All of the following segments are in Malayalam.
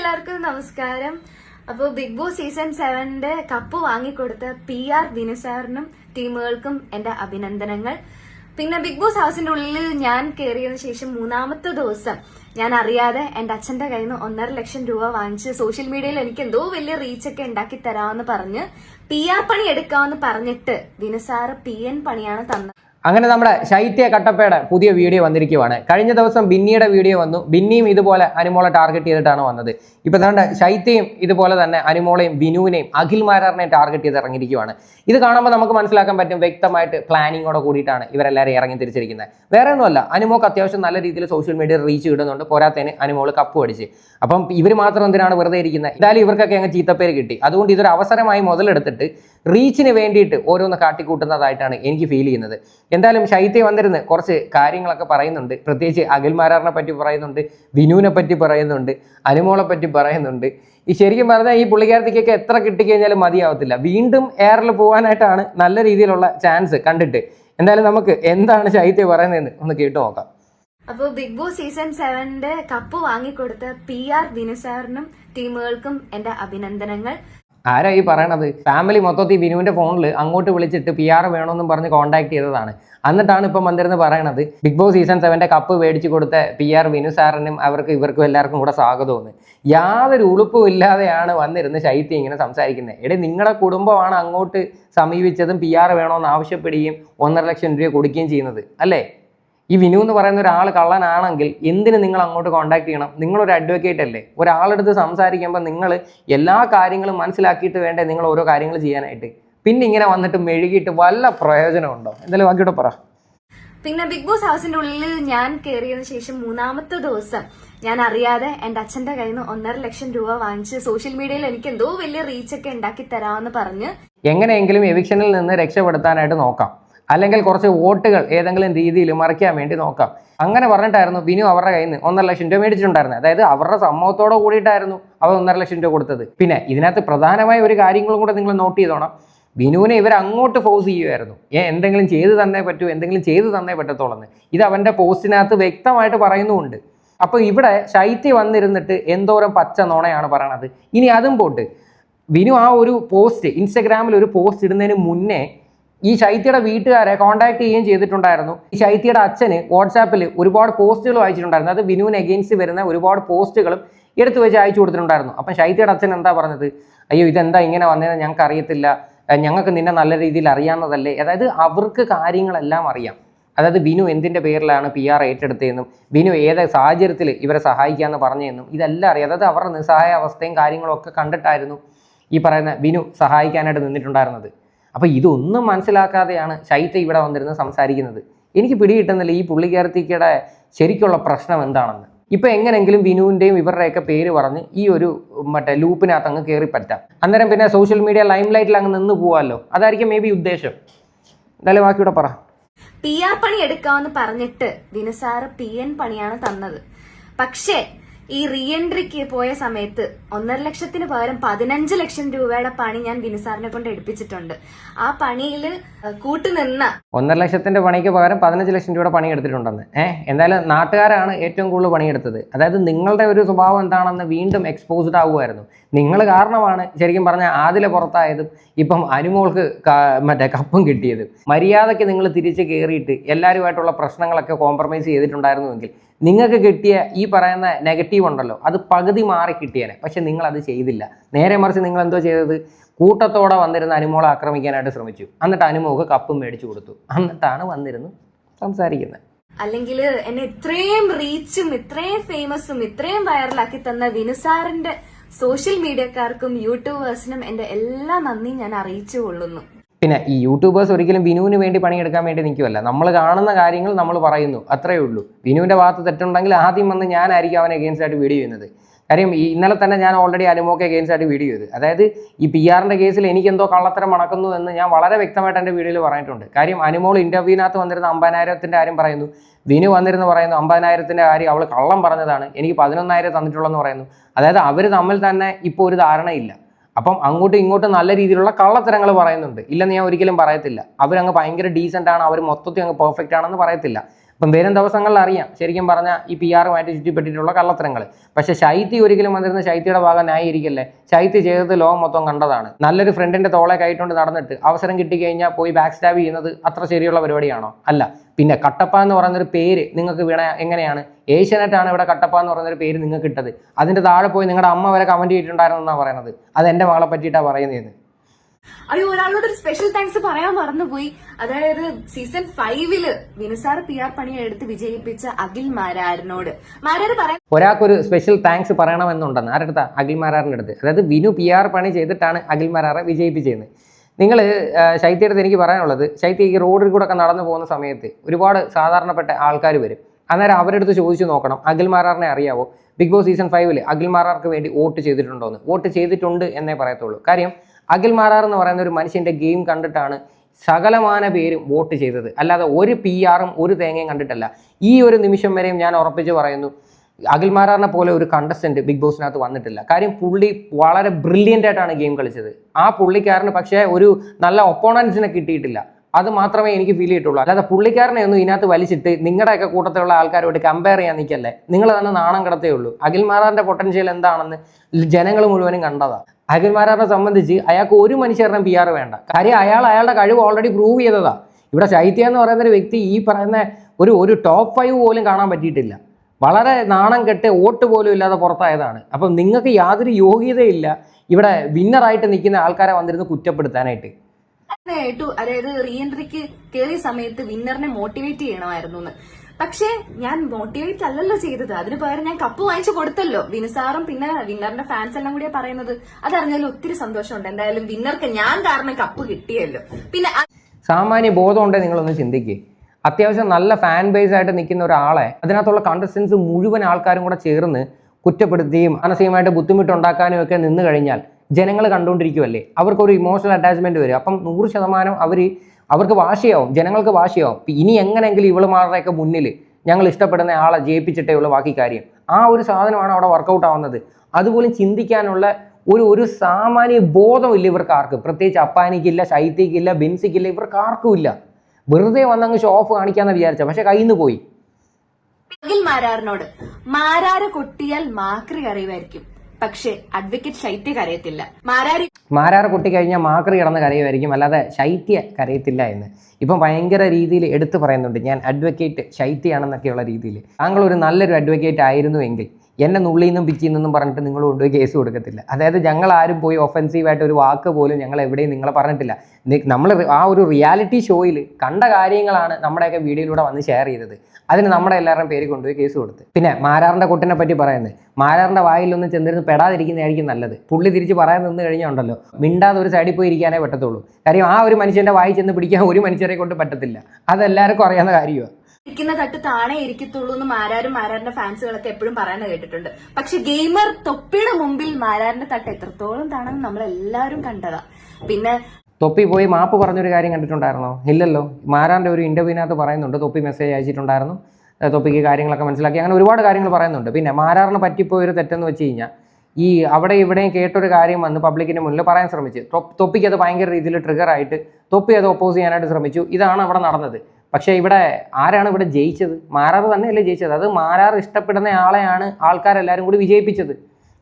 എല്ലാവർക്കും നമസ്കാരം. അപ്പോൾ ബിഗ് ബോസ് സീസൺ സെവന്റെ കപ്പ് വാങ്ങിക്കൊടുത്ത പി ആർ ദിനസാറിനും ടീമുകൾക്കും എന്റെ അഭിനന്ദനങ്ങൾ. പിന്നെ ബിഗ് ബോസ് ഹൗസിന്റെ ഉള്ളിൽ ഞാൻ കയറിയതിനു ശേഷം മൂന്നാമത്തെ ദിവസം ഞാൻ അറിയാതെ എന്റെ അച്ഛന്റെ കയ്യിൽ നിന്ന് ഒന്നര ലക്ഷം രൂപ വാങ്ങിച്ച് സോഷ്യൽ മീഡിയയിൽ എനിക്ക് എന്തോ വലിയ റീച്ചൊക്കെ ഉണ്ടാക്കി തരാമെന്ന് പറഞ്ഞ് പി ആർ പണി എടുക്കാമെന്ന് പറഞ്ഞിട്ട് ദിനസാറ് പി എൻ പണിയാണ് തന്നത്. അങ്ങനെ നമ്മുടെ ശൈത്യ കട്ടപ്പയുടെ പുതിയ വീഡിയോ വന്നിരിക്കുവാണ്. കഴിഞ്ഞ ദിവസം ബിന്നിയുടെ വീഡിയോ വന്നു. ബിന്നിയും ഇതുപോലെ അനുമോളെ ടാർഗറ്റ് ചെയ്തിട്ടാണ് വന്നത്. ഇപ്പൊ നമ്മുടെ ശൈത്യയും ഇതുപോലെ തന്നെ അനുമോളെയും ബിനുവിനെയും അഖിൽ മാരാറിനെയും ടാർഗറ്റ് ചെയ്ത് ഇറങ്ങിയിരിക്കുവാണ്. ഇത് കാണുമ്പോൾ നമുക്ക് മനസ്സിലാക്കാൻ പറ്റും വ്യക്തമായിട്ട് പ്ലാനിങ്ങോടെ കൂടിയിട്ടാണ് ഇവരെല്ലാവരും ഇറങ്ങി തിരിച്ചിരിക്കുന്നത് വേറെ ഒന്നുമല്ല അനുമോക്ക് അത്യാവശ്യം നല്ല രീതിയിൽ സോഷ്യൽ മീഡിയ റീച്ച് കിട്ടുന്നുണ്ട്. പോരാത്തതിന് അനുമോൾ കപ്പ് അടിച്ച്. അപ്പം ഇവർ മാത്രം എന്തിനാണ് വെറുതെ ഇരിക്കുന്നത് എന്തായാലും ഇവർക്കൊക്കെ അങ്ങ് ചീത്തപ്പേര് കിട്ടി. അതുകൊണ്ട് ഇതൊരു അവസരമായി മുതലെടുത്തിട്ട് റീച്ചിന് വേണ്ടിയിട്ട് ഓരോന്ന് കാട്ടിക്കൂട്ടുന്നതായിട്ടാണ് എനിക്ക് ഫീൽ ചെയ്യുന്നത്. എന്തായാലും ശൈത്യ വന്നിരുന്ന് കുറച്ച് കാര്യങ്ങളൊക്കെ പറയുന്നുണ്ട്. പ്രത്യേകിച്ച് അഖിൽമാരാറിനെ പറ്റി പറയുന്നുണ്ട് വിനുവിനെ പറ്റി പറയുന്നുണ്ട് അനുമോളെ പറ്റി പറയുന്നുണ്ട്. ഈ ശരിക്കും പറഞ്ഞാൽ ഈ പുള്ളിക്കാരത്തേക്കൊക്കെ എത്ര കിട്ടിക്കഴിഞ്ഞാലും മതിയാവത്തില്ല. വീണ്ടും എയറിൽ പോകാനായിട്ടാണ് നല്ല രീതിയിലുള്ള ചാൻസ് കണ്ടിട്ട്. എന്തായാലും നമുക്ക് എന്താണ് ശൈത്യ പറയുന്നതെന്ന് ഒന്ന് കേട്ടു നോക്കാം. അപ്പോൾ ബിഗ് ബോസ് സീസൺ സെവന്റെ കപ്പ് വാങ്ങിക്കൊടുത്ത പി ആർ ദിനസാറിനും ടീമുകൾക്കും എന്റെ അഭിനന്ദനങ്ങൾ. ആരാ ഈ പറയണത്? ഫാമിലി മൊത്തത്തിൽ വിനുവിന്റെ ഫോണിൽ അങ്ങോട്ട് വിളിച്ചിട്ട് പി ആർ വേണമെന്നും പറഞ്ഞ് കോൺടാക്ട് ചെയ്തതാണ്. എന്നിട്ടാണ് ഇപ്പം വന്നിരുന്ന് പറയണത്. ബിഗ് ബോസ് സീസൺ സെവന്റെ കപ്പ് മേടിച്ചു കൊടുത്ത പി ആർ വിനു സാറിനും അവർക്ക് ഇവർക്കും എല്ലാവർക്കും കൂടെ സ്വാഗതമെന്ന് യാതൊരു ഉളുപ്പും ഇല്ലാതെയാണ് വന്നിരുന്ന് ശൈത്യം ഇങ്ങനെ സംസാരിക്കുന്നത് എടേ നിങ്ങളുടെ കുടുംബമാണ് അങ്ങോട്ട് സമീപിച്ചതും പി ആർ വേണമെന്ന് ആവശ്യപ്പെടുകയും ഒന്നര ലക്ഷം രൂപ കൊടുക്കുകയും ചെയ്യുന്നത്. അല്ലേ? ഈ വിനു എന്ന് പറയുന്ന ഒരാൾ കള്ളനാണെങ്കിൽ എന്തിന് നിങ്ങൾ അങ്ങോട്ട് കോൺടാക്ട് ചെയ്യണം? നിങ്ങളൊരു അഡ്വക്കേറ്റ് അല്ലേ? ഒരാളെടുത്ത് സംസാരിക്കുമ്പോൾ നിങ്ങൾ എല്ലാ കാര്യങ്ങളും മനസ്സിലാക്കിയിട്ട് വേണ്ടേ നിങ്ങൾ ഓരോ കാര്യങ്ങൾ ചെയ്യാനായിട്ട്? പിന്നെ ഇങ്ങനെ വന്നിട്ട് മെഴുകിയിട്ട് വല്ല പ്രയോജനമുണ്ടോ എന്തായാലും ബാക്കിയോടെ പറ. പിന്നെ ബിഗ് ബോസ് ഹൗസിന്റെ ഉള്ളിൽ ഞാൻ കയറിയതിനു ശേഷം മൂന്നാമത്തെ ദിവസം ഞാൻ അറിയാതെ എന്റെ അച്ഛന്റെ കയ്യിൽ നിന്ന് ഒന്നര ലക്ഷം രൂപ വാങ്ങിച്ച് സോഷ്യൽ മീഡിയയിൽ എനിക്ക് എന്തോ വലിയ റീച്ചൊക്കെ ഉണ്ടാക്കി തരാമെന്ന് പറഞ്ഞ് എങ്ങനെയെങ്കിലും എവിക്ഷനിൽ നിന്ന് രക്ഷപ്പെടുത്താനായിട്ട് നോക്കാം. അല്ലെങ്കിൽ കുറച്ച് വോട്ടുകൾ ഏതെങ്കിലും രീതിയിൽ മറിക്കാൻ വേണ്ടി നോക്കാം. അങ്ങനെ പറഞ്ഞിട്ടായിരുന്നു ബിനു അവരുടെ കയ്യിൽ നിന്ന് ഒന്നര ലക്ഷം രൂപ മേടിച്ചിട്ടുണ്ടായിരുന്നത്. അതായത് അവരുടെ സമ്മതത്തോടെ കൂടിയിട്ടായിരുന്നു അവർ ഒന്നര ലക്ഷം രൂപ കൊടുത്തത്. പിന്നെ ഇതിനകത്ത് പ്രധാനമായ ഒരു കാര്യങ്ങളും കൂടെ നിങ്ങൾ നോട്ട് ചെയ്തോണം. ബിനുവിനെ ഇവർ അങ്ങോട്ട് ഫോഴ്സ് ചെയ്യുമായിരുന്നു ഏ എന്തെങ്കിലും ചെയ്തു തന്നേ പറ്റൂ എന്തെങ്കിലും ചെയ്തു തന്നേ പറ്റത്തോളെന്ന് ഇത് അവന്റെ പോസ്റ്റിനകത്ത് വ്യക്തമായിട്ട് പറയുന്നുമുണ്ട്. അപ്പോൾ ഇവിടെ ശൈത്യ വന്നിരുന്നിട്ട് എന്തോരം പച്ച നോണയാണ് പറയണത്. ഇനി അതും പോട്ട്. വിനു ആ ഒരു പോസ്റ്റ് ഇൻസ്റ്റഗ്രാമിൽ ഒരു പോസ്റ്റ് ഇടുന്നതിന് മുന്നേ ഈ ശൈത്യയുടെ വീട്ടുകാരെ കോൺടാക്ട് ചെയ്യുകയും ചെയ്തിട്ടുണ്ടായിരുന്നു. ഈ ശൈത്യയുടെ അച്ഛന് വാട്സാപ്പിൽ ഒരുപാട് പോസ്റ്റുകൾ വായിച്ചിട്ടുണ്ടായിരുന്നു അത് വിനുവിന് എഗെയിൻസ്റ്റ് വരുന്ന ഒരുപാട് പോസ്റ്റുകളും എടുത്തു വെച്ച് അയച്ചു കൊടുത്തിട്ടുണ്ടായിരുന്നു. അപ്പം ശൈത്യയുടെ അച്ഛൻ എന്താ പറഞ്ഞത്? അയ്യോ ഇതെന്താ ഇങ്ങനെ വന്നതെന്ന് ഞങ്ങൾക്ക് അറിയത്തില്ല. ഞങ്ങൾക്ക് നിന്നെ നല്ല രീതിയിൽ അറിയാവുന്നതല്ലേ? അതായത് അവർക്ക് കാര്യങ്ങളെല്ലാം അറിയാം. അതായത് ബിനു എന്തിന്റെ പേരിലാണ് പി ആർ ഏറ്റെടുത്തതെന്നും ബിനു ഏത് സാഹചര്യത്തിൽ ഇവരെ സഹായിക്കാമെന്ന് പറഞ്ഞതെന്നും ഇതെല്ലാം അറിയാം. അതായത് അവരുടെ നിസ്സഹായ അവസ്ഥയും കാര്യങ്ങളൊക്കെ കണ്ടിട്ടായിരുന്നു ഈ പറയുന്ന ബിനു സഹായിക്കാനായിട്ട് നിന്നിട്ടുണ്ടായിരുന്നത്. അപ്പോൾ ഇതൊന്നും മനസ്സിലാക്കാതെയാണ് ശൈത്യ ഇവിടെ വന്നിരുന്ന് സംസാരിക്കുന്നത്. എനിക്ക് പിടികിട്ടുന്നില്ല ഈ പുള്ളിക്കാരത്തിക്കയുടെ ശരിക്കുള്ള പ്രശ്നം എന്താണെന്ന്. ഇപ്പൊ എങ്ങനെങ്കിലും വിനുവിന്റെയും ഇവരുടെയൊക്കെ പേര് പറഞ്ഞ് ഈ ഒരു മറ്റേ ലൂപ്പിനകത്ത് അങ്ങ് കയറി പറ്റാം. അന്നേരം പിന്നെ സോഷ്യൽ മീഡിയ ലൈം ലൈറ്റിൽ അങ്ങ് നിന്ന് പോവാമല്ലോ അതായിരിക്കും മേ ബി ഉദ്ദേശം. എന്തായാലും ബാക്കിയൂടെ പറ. പി ആർ പണി എടുക്കാമെന്ന് പറഞ്ഞിട്ട് ദിനസാറ് പി എൻ പണിയാണ് തന്നത്. പക്ഷേ ഈ റീഎൻട്രിക്ക് പോയ സമയത്ത് ഒന്നര ലക്ഷത്തിന് പകരം പതിനഞ്ച് ലക്ഷം രൂപയുടെ പണി ഞാൻ ബിനുസാറിനെ കൊണ്ട് എടുപ്പിച്ചിട്ടുണ്ട്. ആ പണിയിൽ കൂട്ടുനിന്ന ഒന്നര ലക്ഷത്തിന്റെ പണിക്ക് പകരം പതിനഞ്ച് ലക്ഷം രൂപയുടെ പണി എടുത്തിട്ടുണ്ടെന്ന്. ഏഹ് എന്തായാലും നാട്ടുകാരാണ് ഏറ്റവും കൂടുതൽ പണിയെടുത്തത്. അതായത് നിങ്ങളുടെ ഒരു സ്വഭാവം എന്താണെന്ന് വീണ്ടും എക്സ്പോസ്ഡ് ആവുമായിരുന്നു. നിങ്ങൾ കാരണമാണ് ശരിക്കും പറഞ്ഞാൽ ആദിലെ പുറത്തായതും ഇപ്പം അനുമോൾക്ക് മറ്റേ കപ്പും കിട്ടിയത്. മര്യാദയ്ക്ക് നിങ്ങൾ തിരിച്ച് കയറിയിട്ട് എല്ലാവരുമായിട്ടുള്ള പ്രശ്നങ്ങളൊക്കെ കോംപ്രമൈസ് ചെയ്തിട്ടുണ്ടായിരുന്നുവെങ്കിൽ നിങ്ങൾക്ക് കിട്ടിയ ഈ പറയുന്ന നെഗറ്റീവ് ഉണ്ടല്ലോ അത് പകുതി മാറി കിട്ടിയേനെ. പക്ഷെ നിങ്ങൾ അത് ചെയ്തില്ല. നേരെ മറിച്ച് നിങ്ങൾ എന്തോ ചെയ്തത്? കൂട്ടത്തോടെ വന്നിരുന്ന അനുമോളെ ആക്രമിക്കാനായിട്ട് ശ്രമിച്ചു. എന്നിട്ട് അനുമോക്ക് കപ്പും മേടിച്ചു കൊടുത്തു. എന്നിട്ടാണ് വന്നിരുന്ന് സംസാരിക്കുന്നത്. അല്ലെങ്കിൽ എന്നെ ഇത്രയും റീച്ചും ഇത്രയും ഫേമസും ഇത്രയും വൈറലാക്കി തന്ന വിനുസാറിന്റെ സോഷ്യൽ മീഡിയക്കാർക്കും യൂട്യൂബേഴ്സിനും എന്റെ എല്ലാ നന്ദിയും ഞാൻ അറിയിച്ചു കൊള്ളുന്നു പിന്നെ ഈ യൂട്യൂബേഴ്സ് ഒരിക്കലും വിനുവിന് വേണ്ടി പണിയെടുക്കാൻ വേണ്ടി നിൽക്കുമല്ല നമ്മൾ കാണുന്ന കാര്യങ്ങൾ നമ്മൾ പറയുന്നു. അത്രയേ ഉള്ളൂ. വിനുവിന്റെ ഭാഗത്ത് തെറ്റുണ്ടെങ്കിൽ ആദ്യം വന്ന് ഞാനായിരിക്കും അവനെ അഗെയിൻസ്റ്റ് ആയിട്ട് വീഡിയോ ചെയ്യുന്നത്. കാര്യം ഈ ഇന്നലെ തന്നെ ഞാൻ ഓൾറെഡി അനുമോക്ക് അഗെയിൻസ്റ്റ് ആയിട്ട് വീഡിയോ ചെയ്തു. അതായത് ഈ പി ആറിന്റെ കേസിൽ എനിക്ക് എന്തോ കള്ളത്തരം മണക്കുന്നു എന്ന് ഞാൻ വളരെ വ്യക്തമായിട്ട് എന്റെ വീഡിയോയിൽ പറഞ്ഞിട്ടുണ്ട്. കാര്യം അനുമോൾ ഇന്റർവ്യൂവിനകത്ത് വന്നിരുന്ന അമ്പതിനായിരത്തിന്റെ കാര്യം പറയുന്നു. വിനു വന്നിരുന്ന് പറയുന്നു അമ്പതിനായിരത്തിന്റെ കാര്യം അവൾ കള്ളം പറഞ്ഞതാണ്. എനിക്ക് പതിനൊന്നായിരം തന്നിട്ടുള്ളതെന്ന് പറയുന്നു. അതായത് അവർ തമ്മിൽ തന്നെ ഇപ്പോൾ ഒരു ധാരണയില്ല. അപ്പം അങ്ങോട്ടും ഇങ്ങോട്ടും നല്ല രീതിയിലുള്ള കള്ളത്തരങ്ങൾ പറയുന്നുണ്ട്. ഇല്ലെന്ന് ഞാൻ ഒരിക്കലും പറയത്തില്ല. അവരങ്ങ് ഭയങ്കര ഡീസന്റ് ആണ്. അവർ മൊത്തത്തിൽ അങ്ങ് പെർഫെക്റ്റ് ആണെന്ന് പറയത്തില്ല. അപ്പം വരും ദിവസങ്ങളിൽ അറിയാം. ശരിക്കും പറഞ്ഞാൽ ഈ പി ആറുമായിട്ട് ചുറ്റിപ്പെട്ടിട്ടുള്ള കള്ളത്തരങ്ങൾ പക്ഷേ ശൈത്യ ഒരിക്കലും വന്നിരുന്ന ശൈത്യയുടെ ഭാഗം ന്യായീകരിക്കല്ലേ? ശൈത്യ ചെയ്തത് ലോകം മൊത്തം കണ്ടതാണ്. നല്ലൊരു ഫ്രണ്ടിന്റെ തോളെ കയറ്റുകൊണ്ട് നടന്നിട്ട്. അവസരം കിട്ടിക്കഴിഞ്ഞാൽ പോയി ബാക്ക് സ്റ്റാബ് ചെയ്യുന്നത് അത്ര ശരിയുള്ള പരിപാടിയാണോ? അല്ല. പിന്നെ കട്ടപ്പ എന്ന് പറയുന്നൊരു പേര് നിങ്ങൾക്ക് വീണ എങ്ങനെയാണ്? ഏഷ്യനെറ്റാണ് ഇവിടെ കട്ടപ്പ എന്ന് പറയുന്നൊരു പേര് നിങ്ങൾക്ക് ഇട്ടത് അതിന്റെ താഴെ പോയി നിങ്ങളുടെ അമ്മ വരെ കമന്റ് ചെയ്തിട്ടുണ്ടായിരുന്നു എന്നാണ് പറയുന്നത്. അത് എന്റെ മകളെ പറ്റിയിട്ടാണ് പറയുന്നത് അയ്യോ ഒരാളോട് ഒരു സ്പെഷ്യൽ താങ്ക്സ് പറയാൻ മറന്നുപോയി. അതായത് സീസൺ ഫൈവിൽ വിനുസാർ പി ആർ പണി എടുത്ത് വിജയിപ്പിച്ച അഖിൽ മാരാറിനോട് മാരാർ പറയാൻ ഒരാൾക്കൊരു സ്പെഷ്യൽ താങ്ക്സ് പറയണമെന്നുണ്ടെന്ന് ആരുടെ അഖിൽ മാരാറിന്റെ അടുത്ത്. അതായത് വിനു പി ആർ പണി ചെയ്തിട്ടാണ് അഖിൽ മാരാറെ വിജയിപ്പിച്ചത് നിങ്ങൾ ശൈത്യടുത്ത് എനിക്ക് പറയാനുള്ളത് ശൈത്യ ഈ റോഡിൽ കൂടെ ഒക്കെ നടന്നു പോകുന്ന സമയത്ത് ഒരുപാട് സാധാരണപ്പെട്ട ആൾക്കാർ വരും. അന്നേരം അവരെടുത്ത് ചോദിച്ചു നോക്കണം അഖിൽ മാരാറിനെ അറിയാവോ? ബിഗ് ബോസ് സീസൺ ഫൈവിൽ അഖിൽ മാരാർക്ക് വേണ്ടി വോട്ട് ചെയ്തിട്ടുണ്ടോ എന്ന് വോട്ട് ചെയ്തിട്ടുണ്ട് എന്നേ പറയത്തുള്ളൂ. കാര്യം അഖിൽ മാരാർ എന്ന് പറയുന്ന ഒരു മനുഷ്യന്റെ ഗെയിം കണ്ടിട്ടാണ് സകലമാന പേരും വോട്ട് ചെയ്തത്. അല്ലാതെ ഒരു പി ആറും ഒരു തേങ്ങയും കണ്ടിട്ടല്ല. ഈ ഒരു നിമിഷം വരെയും ഞാൻ ഉറപ്പിച്ച് പറയുന്നു അഖിൽ മാരാറിനെ പോലെ ഒരു കണ്ടസ്റ്റന്റ് ബിഗ് ബോസിനകത്ത് വന്നിട്ടില്ല. കാര്യം പുള്ളി വളരെ ബ്രില്യന്റ് ആയിട്ടാണ് ഗെയിം കളിച്ചത്. ആ പുള്ളിക്കാരന് പക്ഷേ ഒരു നല്ല ഒപ്പോണൻസിനെ കിട്ടിയിട്ടില്ല. അത് മാത്രമേ എനിക്ക് ഫീൽ ചെയ്തിട്ടുള്ളൂ. അല്ലാതെ പുള്ളിക്കാരനെ ഒന്നും ഇതിനകത്ത് വലിച്ചിട്ട് നിങ്ങളുടെയൊക്കെ കൂട്ടത്തിലുള്ള ആൾക്കാരോട് കമ്പയർ ചെയ്യാൻ നിൽക്കല്ലേ? നിങ്ങൾ തന്നെ നാണം കിടത്തേ ഉള്ളൂ. അഖിൽ മാറാറിന്റെ പൊട്ടൻഷ്യൽ എന്താണെന്ന് ജനങ്ങൾ മുഴുവനും കണ്ടതാ അഖിൽ സംബന്ധിച്ച് അയാൾക്ക് ഒരു മനുഷ്യരുടെ പി ആർ വേണ്ട. കാര്യം അയാൾ അയാളുടെ കഴിവ് ഓൾറെഡി പ്രൂവ് ചെയ്തതാ. ഇവിടെ ശൈത്യ എന്ന് പറയുന്ന ഒരു വ്യക്തി ഈ പറയുന്ന ഒരു ഒരു ടോപ്പ് ഫൈവ് പോലും കാണാൻ പറ്റിയിട്ടില്ല. വളരെ നാണം കെട്ട് വോട്ട് പോലും ഇല്ലാതെ പുറത്തായതാണ്. അപ്പം നിങ്ങൾക്ക് യാതൊരു യോഗ്യതയില്ല ഇവിടെ വിന്നറായിട്ട് നിൽക്കുന്ന ആൾക്കാരെ വന്നിരുന്ന് കുറ്റപ്പെടുത്താനായിട്ട്. അതായത് റീ എൻട്രിക്ക് കയറിയ സമയത്ത് വിന്നറിനെ മോട്ടിവേറ്റ് ചെയ്യണമായിരുന്നു പക്ഷേ ഞാൻ മോട്ടിവേറ്റ് അല്ലല്ലോ ചെയ്തത്. അതിന് പകരം ഞാൻ കപ്പ് വാങ്ങിച്ചു കൊടുത്തല്ലോ. വിനുസാറും പിന്നെ വിന്നറിന്റെ ഫാൻസ് എല്ലാം കൂടിയാ പറയുന്നത്. അതറിഞ്ഞാലും ഒത്തിരി സന്തോഷമുണ്ട്. എന്തായാലും വിന്നർക്ക് ഞാൻ കാരണം കപ്പ് കിട്ടിയല്ലോ. പിന്നെ സാമാന്യ ബോധം ഉണ്ടെങ്കിൽ നിങ്ങളൊന്ന് ചിന്തിക്കേ. അത്യാവശ്യം നല്ല ഫാൻ ബേസ് ആയിട്ട് നിൽക്കുന്ന ഒരാളെ അതിനകത്തുള്ള കണ്ടസ്റ്റൻസ് മുഴുവൻ ആൾക്കാരും കൂടെ ചേർന്ന് കുറ്റപ്പെടുത്തുകയും മാനസികമായിട്ട് ബുദ്ധിമുട്ടുണ്ടാക്കാനും ഒക്കെ നിന്ന് കഴിഞ്ഞാൽ ജനങ്ങൾ കണ്ടുകൊണ്ടിരിക്കുമല്ലേ അവർക്കൊരു ഇമോഷണൽ അറ്റാച്ച്മെന്റ് വരും. അപ്പം നൂറ് ശതമാനം അവർ അവർക്ക് വാശിയാവും ജനങ്ങൾക്ക് വാശിയാവും. ഇനി എങ്ങനെയെങ്കിലും ഇവളുമാരുടെയൊക്കെ മുന്നിൽ ഞങ്ങൾ ഇഷ്ടപ്പെടുന്ന ആളെ ജയിപ്പിച്ചിട്ടേ ഉള്ളൂ ബാക്കി കാര്യം. ആ ഒരു സാധനമാണ് അവിടെ വർക്കൗട്ട് ആവുന്നത്. അതുപോലും ചിന്തിക്കാനുള്ള ഒരു ഒരു സാമാന്യ ബോധമില്ല ഇവർക്ക് ആർക്കും പ്രത്യേകിച്ച് അപ്പാനിക്കില്ല ശൈത്യക്കില്ല ബെൻസിക്കില്ല ഇവർക്ക് ആർക്കും ഇല്ല. വെറുതെ വന്നങ്ങ് ഷോ ഓഫ് കാണിക്കാന്ന് വിചാരിച്ച. പക്ഷെ കയ്യിൽ പോയി. മാരാറിനോട് മാരാറ് കൊട്ടിയാൽ മാക്രി കറിയുമായിരിക്കും. പക്ഷെ അഡ്വക്കേറ്റ് ശൈത്യ കരയത്തില്ല. മാരാരി മാരാറ് കുട്ടി കഴിഞ്ഞാൽ മാക്രി കിടന്ന് കരയുമായിരിക്കും അല്ലാതെ ശൈത്യ കരയത്തില്ല എന്ന്. ഇപ്പം ഭയങ്കര രീതിയിൽ എടുത്തു പറയുന്നുണ്ട് ഞാൻ അഡ്വക്കേറ്റ് ശൈത്യയാണെന്നൊക്കെയുള്ള രീതിയിൽ. താങ്കൾ ഒരു നല്ലൊരു അഡ്വക്കേറ്റ് ആയിരുന്നുവെങ്കിൽ എന്നെ നുള്ളിൽ നിന്നും പിച്ചിൽ നിന്നും പറഞ്ഞിട്ട് നിങ്ങൾ കൊണ്ടുപോയി കേസ് കൊടുക്കത്തില്ല. അതായത് ഞങ്ങൾ ആരും പോയി ഒഫൻസീവായിട്ട് ഒരു വാക്ക് പോലും ഞങ്ങൾ എവിടെയും നിങ്ങളെ പറഞ്ഞിട്ടില്ല. നമ്മൾ ആ ഒരു റിയാലിറ്റി ഷോയിൽ കണ്ട കാര്യങ്ങളാണ് നമ്മുടെയൊക്കെ വീഡിയോയിലൂടെ വന്ന് ഷെയർ ചെയ്തത്. അതിന് നമ്മുടെ എല്ലാവരുടെയും പേര് കൊണ്ടുപോയി കേസ് കൊടുത്ത്. പിന്നെ മാരാറിന്റെ കുട്ടനെ പറ്റി പറയുന്നത്. മാരാറിന്റെ വായിലൊന്നും ചെന്നിരുന്ന് പെടാതിരിക്കുന്നതായിരിക്കും നല്ലത്. പുള്ളി തിരിച്ച് പറയാൻ നിന്ന് കഴിഞ്ഞാൽ ഉണ്ടല്ലോ. മിണ്ടാതെ ഒരു സൈഡിൽ പോയി ഇരിക്കാനേ പറ്റത്തുള്ളൂ. കാര്യം ആ ഒരു മനുഷ്യന്റെ വായി ചെന്ന് പിടിക്കാൻ ഒരു മനുഷ്യരെ കൊണ്ട് പറ്റത്തില്ല. അതെല്ലാവർക്കും അറിയാവുന്ന കാര്യമാണ് ഇരിക്കുന്ന തട്ട് താണെ ഇരിക്കത്തുള്ളൂ എന്ന് മാരാരും മാരാറിന്റെ ഫാൻസുകളൊക്കെ എപ്പോഴും പറയുന്നത് കേട്ടിട്ടുണ്ട്. പക്ഷെ ഗെയിമർ തൊപ്പിയുടെ മുമ്പിൽ മാരാറിന്റെ തട്ട് എത്രത്തോളം താണെന്ന് നമ്മൾ എല്ലാവരും കണ്ടതാ. പിന്നെ തൊപ്പി പോയി മാപ്പ് പറഞ്ഞൊരു കാര്യം കണ്ടിട്ടുണ്ടായിരുന്നോ? ഇല്ലല്ലോ. മാരാറിന്റെ ഒരു ഇന്റർവ്യൂവിനകത്ത് പറയുന്നുണ്ട് തൊപ്പി മെസ്സേജ് അയച്ചിട്ടുണ്ടായിരുന്നു. തൊപ്പിക്ക് കാര്യങ്ങളൊക്കെ മനസ്സിലാക്കി. അങ്ങനെ ഒരുപാട് കാര്യങ്ങൾ പറയുന്നുണ്ട്. പിന്നെ മാരാറിന് പറ്റിപ്പോയൊരു തെറ്റെന്ന് വെച്ച് കഴിഞ്ഞാൽ ഈ അവിടെ ഇവിടെയും കേട്ടൊരു കാര്യം വന്ന് പബ്ലിക്കിന്റെ മുന്നിൽ പറയാൻ ശ്രമിച്ചു. തൊപ്പിക്ക് അത് ഭയങ്കര രീതിയിൽ ട്രിഗർ ആയിട്ട് തൊപ്പി അത് ഒപ്പോസ് ചെയ്യാനായിട്ട് ശ്രമിച്ചു. ഇതാണ് അവിടെ നടന്നത്. പക്ഷേ ഇവിടെ ആരാണ് ഇവിടെ ജയിച്ചത്? മാരാർ തന്നെയല്ലേ ജയിച്ചത്? അത് മാരാർ ഇഷ്ടപ്പെടുന്ന ആളെയാണ് ആൾക്കാരെല്ലാവരും കൂടി വിജയിപ്പിച്ചത്.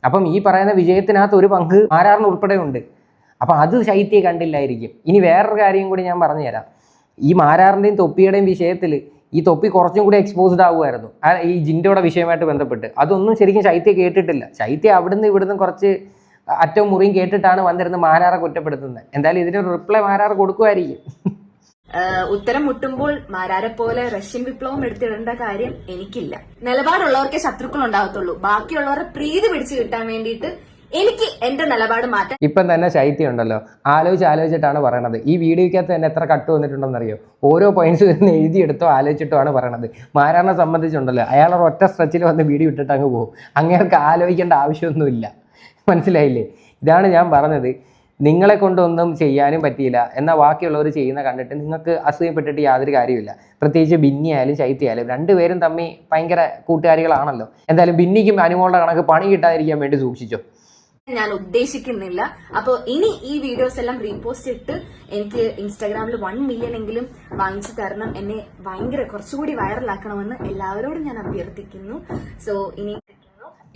അപ്പം ഈ പറയുന്ന വിജയത്തിനകത്ത് ഒരു പങ്ക് മാരാറിന് ഉൾപ്പെടെ ഉണ്ട് അപ്പം അത് ശൈത്യം കണ്ടില്ലായിരിക്കും. ഇനി വേറൊരു കാര്യം കൂടി ഞാൻ പറഞ്ഞുതരാം. ഈ മാരാറിന്റെയും തൊപ്പിയുടെയും വിഷയത്തിൽ ഈ തൊപ്പി കുറച്ചും കൂടി എക്സ്പോസ്ഡ് ആകുമായിരുന്നു ഈ ജിൻഡോയുടെ വിഷയമായിട്ട് ബന്ധപ്പെട്ട്. അതൊന്നും ശരിക്കും ശൈത്യം കേട്ടിട്ടില്ല. ശൈത്യ അവിടുന്ന് ഇവിടുന്ന് കുറച്ച് അറ്റവും മുറിയും കേട്ടിട്ടാണ് വന്നിരുന്ന് മാരാറെ കുറ്റപ്പെടുത്തുന്നത്. എന്തായാലും ഇതിനൊരു റിപ്ലൈ മാരാറ് കൊടുക്കുമായിരിക്കും. ഉത്തരം മുട്ടുമ്പോൾ മാരാരെ പോലെ റഷ്യൻ വിപ്ലവം എടുത്തിടേണ്ട കാര്യം എനിക്കില്ല. നിലപാടുള്ളവർക്കേ ശത്രുക്കൾ ഉണ്ടാകത്തുള്ളൂ. ബാക്കിയുള്ളവരെ പ്രീതി പിടിച്ചു കിട്ടാൻ വേണ്ടിയിട്ട് എനിക്ക് എന്റെ നിലപാട് മാറ്റാൻ ഇപ്പം തന്നെ ശൈത്യം ഉണ്ടല്ലോ. ആലോചിച്ച് ആലോചിച്ചിട്ടാണ് പറയണത്. ഈ വീഡിയോയ്ക്കകത്ത് തന്നെ എത്ര കട്ട് വന്നിട്ടുണ്ടെന്നറിയോ? ഓരോ പോയിന്റ്സ് വരുന്ന എഴുതിയെടുത്തോ ആലോചിച്ചിട്ടോ ആണ് പറയണത്. മാരാറിനെ സംബന്ധിച്ചുണ്ടല്ലോ. അയാൾ ഒറ്റ സ്ട്രെച്ചിൽ വന്ന് വീഡിയോ ഇട്ടിട്ട് അങ്ങ് പോകും. അങ്ങേർക്ക് ആലോചിക്കേണ്ട ആവശ്യമൊന്നുമില്ല. മനസ്സിലായില്ലേ? ഇതാണ് ഞാൻ പറഞ്ഞത്. നിങ്ങളെ കൊണ്ടൊന്നും ചെയ്യാനും പറ്റിയില്ല എന്നാൽ ബാക്കിയുള്ളവർ ചെയ്യുന്ന കണ്ടിട്ട് നിങ്ങൾക്ക് അസൂയപ്പെട്ടിട്ട് യാതൊരു കാര്യമില്ല പ്രത്യേകിച്ച് ബിന്നി ആയാലും ശൈത്യ ആയാലും രണ്ടുപേരും തമ്മിൽ ഭയങ്കര കൂട്ടുകാരികളാണല്ലോ. എന്തായാലും ബിന്നിക്കും അനുമോളുടെ കണക്ക് പണി കിട്ടാതിരിക്കാൻ വേണ്ടി സൂക്ഷിച്ചോ. ഞാൻ ഉദ്ദേശിക്കുന്നില്ല. അപ്പോൾ ഇനി ഈ വീഡിയോസ് എല്ലാം റീപോസ്റ്റ് ഇട്ട് എനിക്ക് ഇൻസ്റ്റാഗ്രാമിൽ വൺ മില്യൺ എങ്കിലും വാങ്ങിച്ചു തരണം. എന്നെ ഭയങ്കര കുറച്ചുകൂടി വൈറലാക്കണമെന്ന് എല്ലാവരോടും ഞാൻ അഭ്യർത്ഥിക്കുന്നു. സോ ഇനി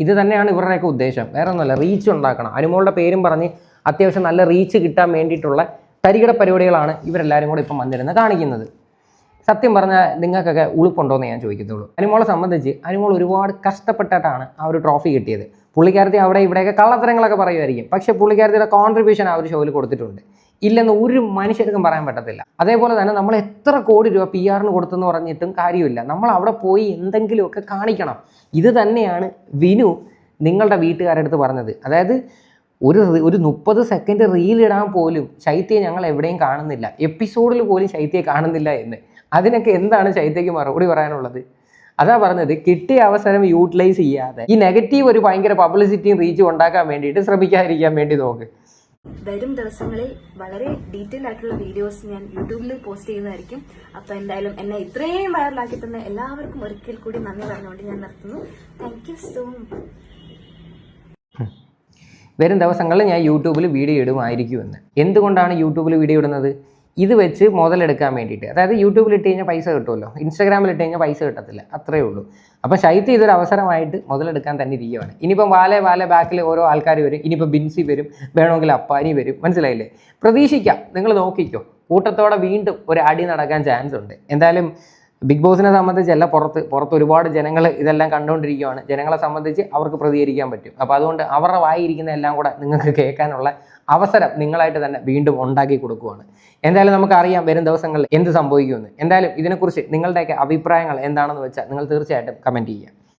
ഇത് തന്നെയാണ് ഇവരുടെയൊക്കെ ഉദ്ദേശം. വേറെ ഒന്നുമല്ല റീച്ച് ഉണ്ടാക്കണം. അനുമോളുടെ പേരും പറഞ്ഞ് അത്യാവശ്യം നല്ല റീച്ച് കിട്ടാൻ വേണ്ടിയിട്ടുള്ള തരികിട പരിപാടികളാണ് ഇവരെല്ലാവരും കൂടെ ഇപ്പം വന്നിരുന്ന് കാണിക്കുന്നത്. സത്യം പറഞ്ഞാൽ നിങ്ങൾക്കൊക്കെ ഉളുപ്പുണ്ടോയെന്ന് ഞാൻ ചോദിക്കത്തുള്ളൂ. അനുമോളെ സംബന്ധിച്ച് അനുമോൾ ഒരുപാട് കഷ്ടപ്പെട്ടിട്ടാണ് ആ ഒരു ട്രോഫി കിട്ടിയത്. പുള്ളിക്കാരത്തി അവിടെ ഇവിടെയൊക്കെ കള്ളത്തരങ്ങളൊക്കെ പറയുമായിരിക്കും. പക്ഷേ പുള്ളിക്കാരത്തിയുടെ കോൺട്രിബ്യൂഷൻ ആ ഒരു ഷോയിൽ കൊടുത്തിട്ടുണ്ട്. ഇല്ലെന്ന് ഒരു മനുഷ്യർക്കും പറയാൻ പറ്റത്തില്ല. അതേപോലെ തന്നെ നമ്മൾ എത്ര കോടി രൂപ പി ആറിന് കൊടുത്തെന്ന് പറഞ്ഞിട്ടും കാര്യമില്ല. നമ്മൾ അവിടെ പോയി എന്തെങ്കിലുമൊക്കെ കാണിക്കണം. ഇത് തന്നെയാണ് വിനു നിങ്ങളുടെ വീട്ടുകാരുടെ അടുത്ത് പറഞ്ഞത്. അതായത് ഒരു ഒരു മുപ്പത് സെക്കൻഡ് റീൽ ഇടാൻ പോലും ശൈത്യയെ ഞങ്ങൾ എവിടെയും കാണുന്നില്ല. എപ്പിസോഡിൽ പോലും ശൈത്യയെ കാണുന്നില്ല എന്ന്. അതിനൊക്കെ എന്താണ് ശൈത്യയ്ക്ക് മറുപടി പറയാനുള്ളത്? അതാ പറഞ്ഞത് കിട്ടിയ അവസരം യൂട്ടിലൈസ് ചെയ്യാതെ. ഈ നെഗറ്റീവ് ഒരു ഭയങ്കര പബ്ലിസിറ്റിയും റീച്ചും ഉണ്ടാക്കാൻ വേണ്ടിയിട്ട് ശ്രമിക്കാതിരിക്കാൻ വേണ്ടി നോക്ക്. വരും ദിവസങ്ങളിൽ വളരെ ഡീറ്റെയിൽ ആയിട്ടുള്ള വീഡിയോസ് ഞാൻ യൂട്യൂബിൽ പോസ്റ്റ് ചെയ്യുന്നതായിരിക്കും. അപ്പൊ എന്തായാലും എന്നെ ഇത്രയും വൈറലാക്കി തന്ന എല്ലാവർക്കും ഒരിക്കൽ കൂടി നന്ദി പറഞ്ഞുകൊണ്ട് ഞാൻ നിർത്തുന്നു. താങ്ക് യു സോ മച്ച് വരും ദിവസങ്ങളിൽ ഞാൻ യൂട്യൂബിൽ വീഡിയോ ഇടുമായിരിക്കുമെന്ന്. എന്തുകൊണ്ടാണ് യൂട്യൂബിൽ വീഡിയോ ഇടുന്നത്? ഇത് വെച്ച് മുതലെടുക്കാൻ വേണ്ടിയിട്ട്. അതായത് യൂട്യൂബിൽ ഇട്ട് കഴിഞ്ഞാൽ പൈസ കിട്ടുമല്ലോ. ഇൻസ്റ്റാഗ്രാമിൽ ഇട്ട് കഴിഞ്ഞാൽ പൈസ കിട്ടത്തില്ല. അത്രയേ ഉള്ളൂ. അപ്പോൾ ശൈത്യം ഇതൊരു അവസരമായിട്ട് മുതലെടുക്കാൻ തന്നെ ഇരിക്കുകയാണ് ഇനിയിപ്പം വാലെ വാലെ ബാക്കിൽ ഓരോ ആൾക്കാർ വരും. ഇനിയിപ്പോൾ ബിൻസി വരും. വേണമെങ്കിൽ അപ്പാനി വരും. മനസ്സിലായില്ലേ? പ്രതീക്ഷിക്കാം. നിങ്ങൾ നോക്കിക്കോ. കൂട്ടത്തോടെ വീണ്ടും ഒരു അടി നടക്കാൻ ചാൻസ് ഉണ്ട് എന്തായാലും ബിഗ് ബോസിനെ സംബന്ധിച്ച് സംബന്ധിച്ചല്ല പുറത്ത് പുറത്ത് ഒരുപാട് ജനങ്ങൾ ഇതെല്ലാം കണ്ടുകൊണ്ടിരിക്കുകയാണ് ജനങ്ങളെ സംബന്ധിച്ച് അവർക്ക് പ്രതികരിക്കാൻ പറ്റും. അപ്പോൾ അതുകൊണ്ട് അവരുടെ വായിരിക്കുന്ന എല്ലാം കൂടെ നിങ്ങൾക്ക് കേൾക്കാനുള്ള അവസരം നിങ്ങളായിട്ട് തന്നെ വീണ്ടും ഉണ്ടാക്കി കൊടുക്കുകയാണ് എന്തായാലും നമുക്കറിയാം വരും ദിവസങ്ങളിൽ എന്ത് സംഭവിക്കുമെന്ന്. എന്തായാലും ഇതിനെക്കുറിച്ച് നിങ്ങളുടെയൊക്കെ അഭിപ്രായങ്ങൾ എന്താണെന്ന് വെച്ചാൽ നിങ്ങൾ തീർച്ചയായിട്ടും കമന്റ് ചെയ്യുക.